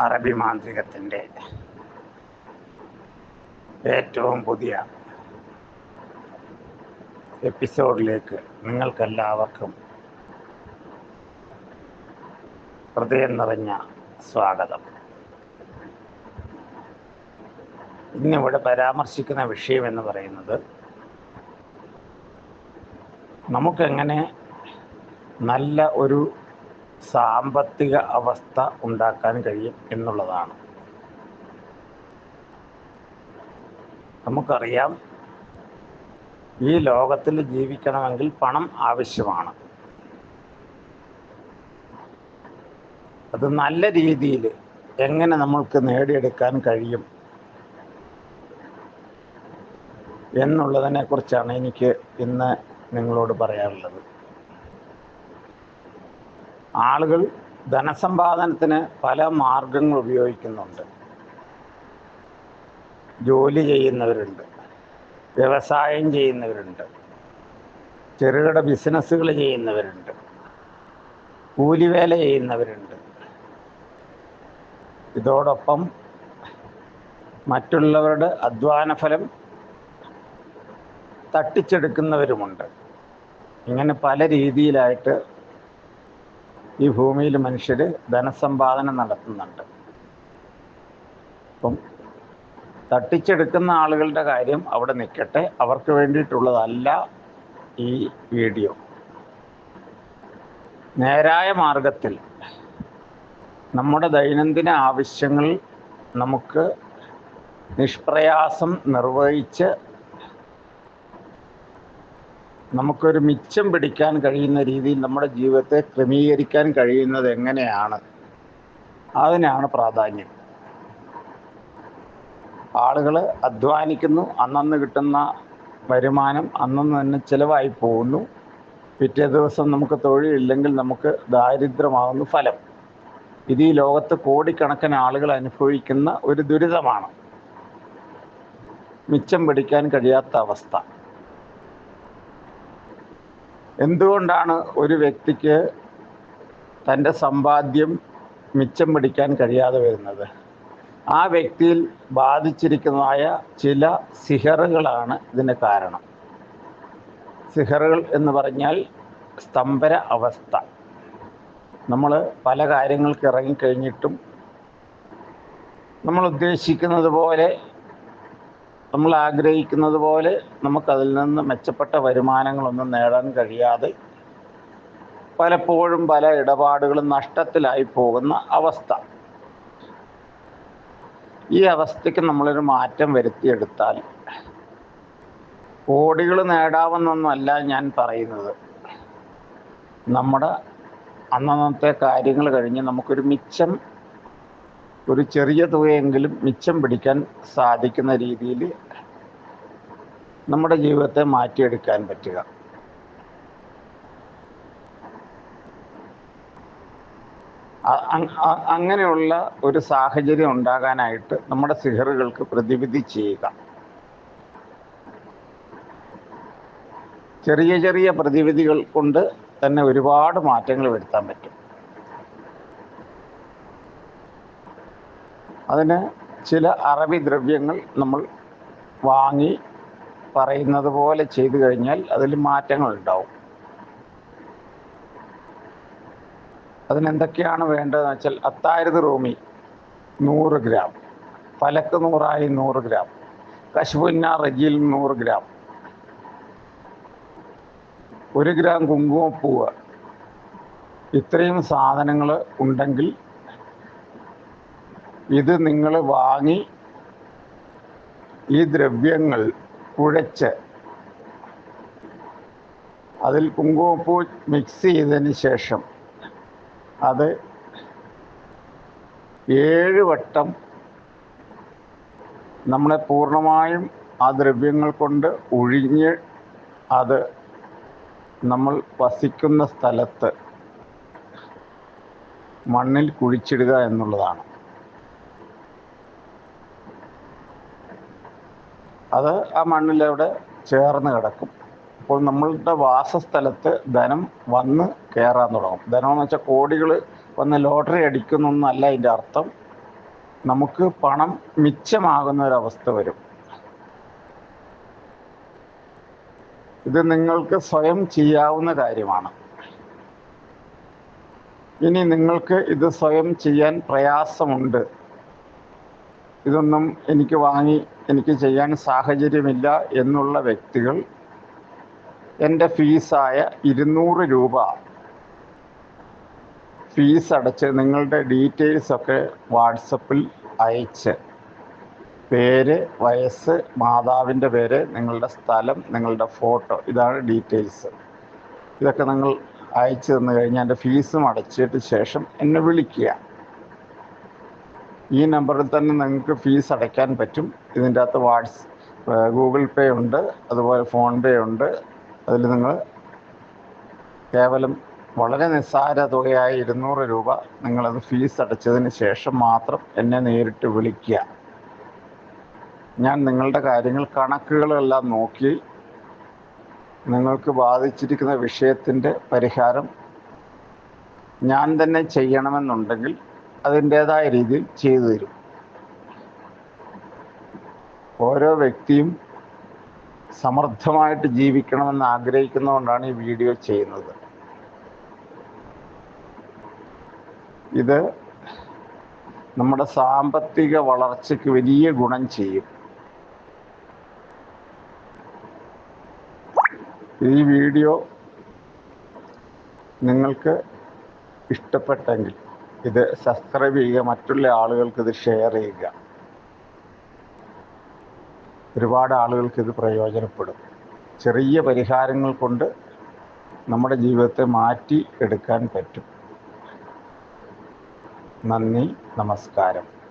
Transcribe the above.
അറബി മാന്ത്രികത്തിന്റെ ഏറ്റവും പുതിയ എപ്പിസോഡിലേക്ക് നിങ്ങൾക്കെല്ലാവർക്കും ഹൃദയം നിറഞ്ഞ സ്വാഗതം. ഇന്നിവിടെ പരാമർശിക്കുന്ന വിഷയം എന്ന് പറയുന്നത് നമുക്കെങ്ങനെ നല്ല ഒരു സാമ്പത്തിക അവസ്ഥ ഉണ്ടാക്കാൻ കഴിയും എന്നുള്ളതാണ്. നമുക്കറിയാം ഈ ലോകത്തിൽ ജീവിക്കണമെങ്കിൽ പണം ആവശ്യമാണ്. അത് നല്ല രീതിയിൽ എങ്ങനെ നമ്മൾക്ക് നേടിയെടുക്കാൻ കഴിയും എന്നുള്ളതിനെ കുറിച്ചാണ് എനിക്ക് ഇന്ന് നിങ്ങളോട് പറയാനുള്ളത്. ആളുകൾ ധനസമ്പാദനത്തിന് പല മാർഗങ്ങൾ ഉപയോഗിക്കുന്നുണ്ട്. ജോലി ചെയ്യുന്നവരുണ്ട് വ്യവസായം ചെയ്യുന്നവരുണ്ട് ചെറുകിട ബിസിനസ്സുകൾ ചെയ്യുന്നവരുണ്ട് കൂലിവേല ചെയ്യുന്നവരുണ്ട്. ഇതോടൊപ്പം മറ്റുള്ളവരുടെ അധ്വാന ഫലം തട്ടിച്ചെടുക്കുന്നവരുമുണ്ട്. ഇങ്ങനെ പല രീതിയിലായിട്ട് ഈ ഭൂമിയിൽ മനുഷ്യർ ധനസമ്പാദനം നടത്തുന്നുണ്ട്. അപ്പം തട്ടിച്ചെടുക്കുന്ന ആളുകളുടെ കാര്യം അവിടെ നിൽക്കട്ടെ അവർക്ക് വേണ്ടിയിട്ടുള്ളതല്ല ഈ വീഡിയോ. നേരായ മാർഗത്തിൽ നമ്മുടെ ദൈനംദിന ആവശ്യങ്ങൾ നമുക്ക് നിഷ്പ്രയാസം നിർവഹിച്ച് നമുക്കൊരു മിച്ചം പിടിക്കാൻ കഴിയുന്ന രീതിയിൽ നമ്മുടെ ജീവിതത്തെ ക്രമീകരിക്കാൻ കഴിയുന്നത് എങ്ങനെയാണ്? അതിനാണ് പ്രാധാന്യം. ആളുകൾ അധ്വാനിക്കുന്നു അന്നന്ന് കിട്ടുന്ന വരുമാനം അന്നന്ന് തന്നെ ചിലവായി പോകുന്നു. പിറ്റേ ദിവസം നമുക്ക് തൊഴിലില്ലെങ്കിൽ നമുക്ക് ദാരിദ്ര്യമാകുന്നു ഫലം. ഇത് ഈ ലോകത്ത് കോടിക്കണക്കിന് ആളുകൾ അനുഭവിക്കുന്ന ഒരു ദുരിതമാണ്. മിച്ചം പിടിക്കാൻ കഴിയാത്ത അവസ്ഥ. എന്തുകൊണ്ടാണ് ഒരു വ്യക്തിക്ക് തന്റെ സമ്പാദ്യം മിച്ചം പിടിക്കാൻ കഴിയാതെ വരുന്നത്? ആ വ്യക്തിയിൽ ബാധിച്ചിരിക്കുന്നതായ ചില സിഹറുകളാണ് ഇതിന് കാരണം. സിഹറുകൾ എന്ന് പറഞ്ഞാൽ സ്തംഭര അവസ്ഥ. നമ്മൾ പല കാര്യങ്ങൾക്ക് ഇറങ്ങിക്കഴിഞ്ഞിട്ടും നമ്മൾ ഉദ്ദേശിക്കുന്നത് പോലെ നമ്മൾ ആഗ്രഹിക്കുന്നത് പോലെ നമുക്കതിൽ നിന്ന് മെച്ചപ്പെട്ട വരുമാനങ്ങളൊന്നും നേടാൻ കഴിയാതെ പലപ്പോഴും പല ഇടപാടുകളും നഷ്ടത്തിലായി പോകുന്ന അവസ്ഥ. ഈ അവസ്ഥയ്ക്ക് നമ്മളൊരു മാറ്റം വരുത്തിയെടുത്താൽ കോടികൾ നേടാമെന്നൊന്നുമല്ല ഞാൻ പറയുന്നത്. നമ്മുടെ അന്നന്നത്തെ കാര്യങ്ങൾ കഴിഞ്ഞ് നമുക്കൊരു മിച്ചം ഒരു ചെറിയ തുകയെങ്കിലും മിച്ചം പിടിക്കാൻ സാധിക്കുന്ന രീതിയിൽ നമ്മുടെ ജീവിതത്തെ മാറ്റിയെടുക്കാൻ പറ്റുക. അങ്ങനെയുള്ള ഒരു സാഹചര്യം ഉണ്ടാകാനായിട്ട് നമ്മുടെ സിഹറുകൾക്ക് പ്രതിവിധി ചെയ്യുക. ചെറിയ ചെറിയ പ്രതിവിധികൾ കൊണ്ട് തന്നെ ഒരുപാട് മാറ്റങ്ങൾ വരുത്താൻ പറ്റും. അതിന് ചില അറബി ദ്രവ്യങ്ങൾ നമ്മൾ വാങ്ങി പറയുന്നത് പോലെ ചെയ്തു കഴിഞ്ഞാൽ അതിൽ മാറ്റങ്ങൾ ഉണ്ടാവും. അതിനെന്തൊക്കെയാണ് വേണ്ടതെന്ന് വെച്ചാൽ അത്തായിരത് റൂമി നൂറ് ഗ്രാം പലക്ക് നൂറായി നൂറ് ഗ്രാം കശുപുന്ന റജിൽ നൂറ് ഗ്രാം ഒരു ഗ്രാം കുങ്കുമപ്പൂവ് ഇത്രയും സാധനങ്ങൾ ഉണ്ടെങ്കിൽ ഇത് നിങ്ങൾ വാങ്ങി ഈ ദ്രവ്യങ്ങൾ കുഴച്ച് അതിൽ കുങ്കുമപ്പൂ മിക്സ് ചെയ്തതിന് ശേഷം അത് ഏഴ് വട്ടം നമ്മളെ പൂർണമായും ആ ദ്രവ്യങ്ങൾ കൊണ്ട് ഒഴിഞ്ഞ് അത് നമ്മൾ വസിക്കുന്ന സ്ഥലത്ത് മണ്ണിൽ കുഴിച്ചിടുക എന്നുള്ളതാണ്. അത് ആ മണ്ണിലൂടെ ചേർന്ന് കിടക്കും. അപ്പോൾ നമ്മളുടെ വാസസ്ഥലത്ത് ധനം വന്ന് കയറാൻ തുടങ്ങും. ധനം എന്ന് വെച്ചാൽ കോടികൾ വന്ന് ലോട്ടറി അടിക്കുന്നൊന്നല്ല അതിന്റെ അർത്ഥം. നമുക്ക് പണം മിച്ചമാകുന്ന ഒരവസ്ഥ വരും. ഇത് നിങ്ങൾക്ക് സ്വയം ചെയ്യാവുന്ന കാര്യമാണ്. ഇനി നിങ്ങൾക്ക് ഇത് സ്വയം ചെയ്യാൻ പ്രയാസമുണ്ട്. ഇതൊന്നും എനിക്ക് വാങ്ങി എനിക്ക് ചെയ്യാൻ സാഹചര്യമില്ല എന്നുള്ള വ്യക്തികൾ എന്റെ ഫീസായ ഇരുന്നൂറ് രൂപ ഫീസ് അടച്ച് നിങ്ങളുടെ ഡീറ്റെയിൽസൊക്കെ വാട്സപ്പിൽ അയച്ച്. പേര് വയസ്സ് മാതാവിന്റെ പേര് നിങ്ങളുടെ സ്ഥലം നിങ്ങളുടെ ഫോട്ടോ ഇതാണ് ഡീറ്റെയിൽസ്. ഇതൊക്കെ നിങ്ങൾ അയച്ചു തന്നു കഴിഞ്ഞാൽ എന്റെ ഫീസും അടച്ചിട്ട് ശേഷം എന്നെ വിളിക്കുക. ഈ നമ്പറിൽ തന്നെ നിങ്ങൾക്ക് ഫീസ് അടയ്ക്കാൻ പറ്റും. ഇതിന്റെ അകത്ത് വാട്സ് ഗൂഗിൾ പേ ഉണ്ട് അതുപോലെ ഫോൺ പേ ഉണ്ട്. അതിൽ നിങ്ങൾ കേവലം വളരെ നിസ്സാര തുകയായ ഇരുന്നൂറ് രൂപ നിങ്ങളത് ഫീസ് അടച്ചതിന് ശേഷം മാത്രം എന്നെ നേരിട്ട് വിളിക്കുക. ഞാൻ നിങ്ങളുടെ കാര്യങ്ങൾ കണക്കുകളെല്ലാം നോക്കി നിങ്ങൾക്ക് ബാധിച്ചിരിക്കുന്ന വിഷയത്തിന്റെ പരിഹാരം ഞാൻ തന്നെ ചെയ്യണമെന്നുണ്ടെങ്കിൽ അതിന്റേതായ രീതിയിൽ ചെയ്തു തരും. ഓരോ വ്യക്തിയും സമർത്ഥമായിട്ട് ജീവിക്കണമെന്ന് ആഗ്രഹിക്കുന്നതുകൊണ്ടാണ് ഈ വീഡിയോ ചെയ്യുന്നത്. ഇത് നമ്മുടെ സാമ്പത്തിക വളർച്ചയ്ക്ക് വലിയ ഗുണം ചെയ്യും. ഈ വീഡിയോ നിങ്ങൾക്ക് ഇഷ്ടപ്പെട്ടെങ്കിൽ ഇത് സബ്സ്ക്രൈബ് ചെയ്യുക മറ്റുള്ള ആളുകൾക്ക് ഇത് ഷെയർ ചെയ്യുക. ഒരുപാട് ആളുകൾക്ക് ഇത് പ്രയോജനപ്പെടും. ചെറിയ പരിഹാരങ്ങൾ കൊണ്ട് നമ്മുടെ ജീവിതത്തെ മാറ്റി എടുക്കാൻ പറ്റും. നന്ദി നമസ്കാരം.